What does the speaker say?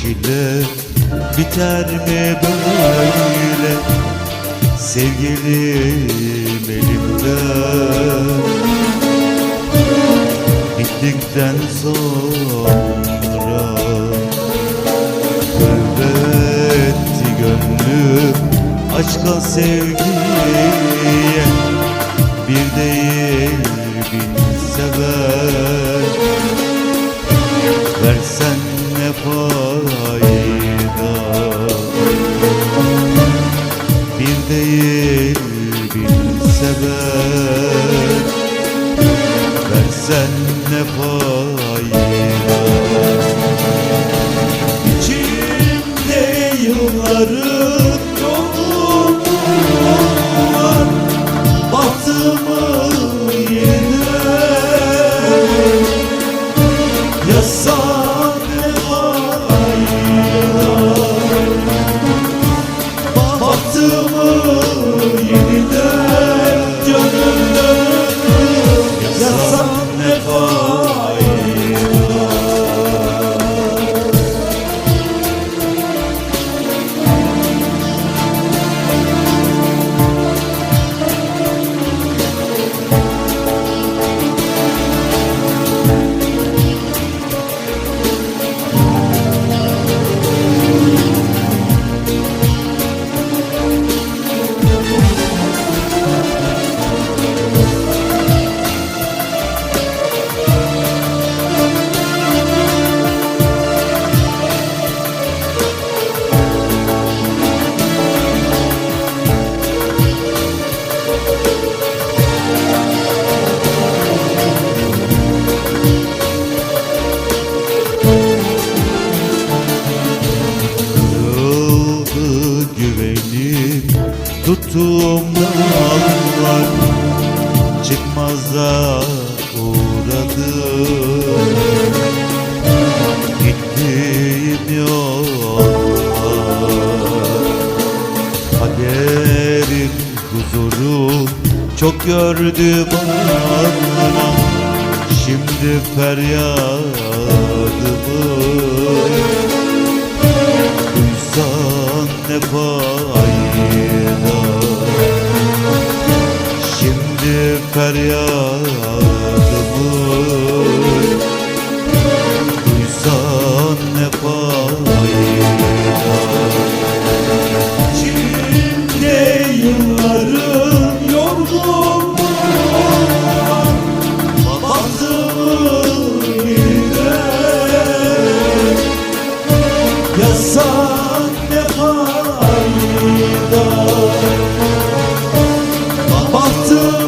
çile biter mi böyle? Sevgilim elimden Gittikten sonra Tövbe etti gönlüm Aşka sevgiye. Bir değil bin değil bin sever Tuttuğum dallar Çıkmaza uğradı. Gittiğim yollar Kaderim huzuru Çok gördü bana Şimdi feryadımı Duysan ne feryadı bu Duysan ne fayda? İçimde yıllarım yorgun. Baktım yine Yazsan ne fayda? Baktım